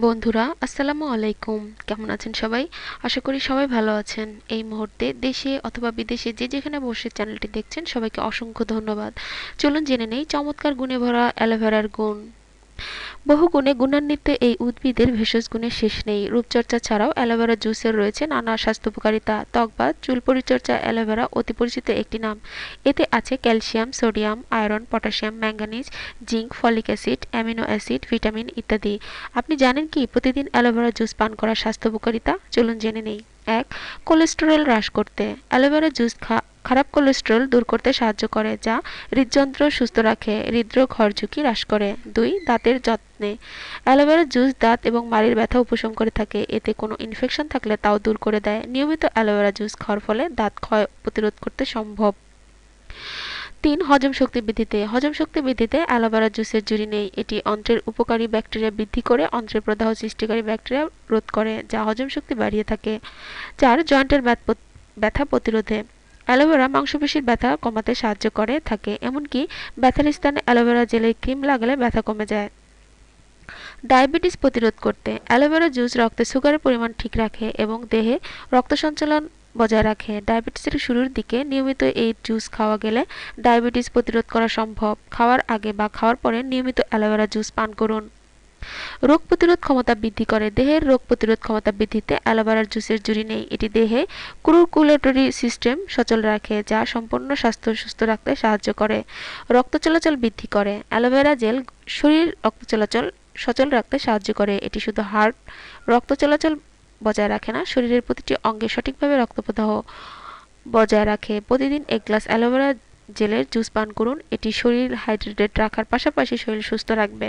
বন্ধুরা, আসসালামু আলাইকুম। কেমন আছেন সবাই? আশা করি সবাই ভালো আছেন। এই মুহূর্তে দেশে অথবা বিদেশে যে যেখানে বসে চ্যানেলটি দেখছেন, সবাইকে অসংখ্য ধন্যবাদ। চলুন জেনে নেই, চমৎকার গুণে ভরা অ্যালোভেরার গুণ। বহু গুণে গুণান্বিত এই উদ্ভিদের ভেষজ গুণের শেষ নেই। রূপচর্চা ছাড়াও অ্যালোভেরা জুসের রয়েছে নানা স্বাস্থ্য উপকারিতা ত্বক বা চুল পরিচর্যা অ্যালোভেরা অতি পরিচিত একটি নাম। এতে আছে calcium, sodium, iron, potassium, manganese, zinc, folic acid, amino acid, vitamin ইত্যাদি। আপনি জানেন কি প্রতিদিন অ্যালোভেরা জুস পান করার স্বাস্থ্য উপকারিতা চলুন জেনে নেই। এক, কোলেস্টেরল হ্রাস করতে। অ্যালোভেরা জুস খা খারাপ কোলেস্টেরল দূর করতে সাহায্য করে, যা হৃদযন্ত্র সুস্থ রাখে, হৃদরোগ হওয়ার ঝুঁকি হ্রাস করে। দুই, দাঁতের যত্নে। অ্যালোভেরা জুস, দাঁত এবং মাড়ির ব্যথা উপশম করে থাকে। এতে কোনো ইনফেকশন থাকলে তাও দূর করে দেয়। নিয়মিত অ্যালোভেরা জুস খাওয়ার ফলে দাঁত ক্ষয় প্রতিরোধ করতে সম্ভব। তিন, হজম শক্তি বৃদ্ধিতে। হজম শক্তি বৃদ্ধিতে অ্যালোভেরা জুসের জুড়ি নেই। এটি অন্ত্রের উপকারী ব্যাকটেরিয়া বৃদ্ধি করে অন্ত্রের প্রদাহ সৃষ্টিকারী ব্যাকটেরিয়া রোধ করে, যা হজম শক্তি বাড়িয়ে থাকে। চার, জয়েন্টের ব্যথা প্রতিরোধে। অ্যালোভেরা মাংসপেশির ব্যথা কমাতে সাহায্য করে, থাকে, এমনকি ব্যথার স্থানে অ্যালোভেরা জেলে ক্রিম লাগালে ব্যথা কমে যায়। ডায়াবেটিস প্রতিরোধ করতে, অ্যালোভেরা জুস রক্তে সুগারের পরিমাণ ঠিক রাখে এবং দেহে রক্ত সঞ্চালন বজায় রাখে। ডায়াবেটিসের শুরুর দিকে নিয়মিত এই জুস খাওয়া গেলে ডায়াবেটিস প্রতিরোধ করা সম্ভব। খাওয়ার আগে বা খাওয়ার পরে নিয়মিত অ্যালোভেরা জুস পান করুন। রোগ প্রতিরোধ ক্ষমতা বৃদ্ধি করে দেহের রোগ প্রতিরোধ ক্ষমতা বৃদ্ধিতে অ্যালোভেরার জুসের জুড়ি নেই। এটি দেহে কুরকুলেটরি সিস্টেম সচল রাখে, যা সম্পূর্ণ স্বাস্থ্য সুস্থ রাখতে সাহায্য করে। রক্ত চলাচল বৃদ্ধি করে। অ্যালোভেরা জেল শরীর রক্ত চলাচল সচল রাখতে সাহায্য করে। এটি শুধু হার্ট রক্ত চলাচল বজায় রাখে না, শরীরের প্রতিটি অঙ্গে সঠিকভাবে রক্তপ্রদাহ বজায় রাখে। প্রতিদিন এক গ্লাস অ্যালোভেরা জেলের জুস পান করুন। এটি শরীর হাইড্রেটেড রাখার পাশাপাশি শরীর সুস্থ রাখবে।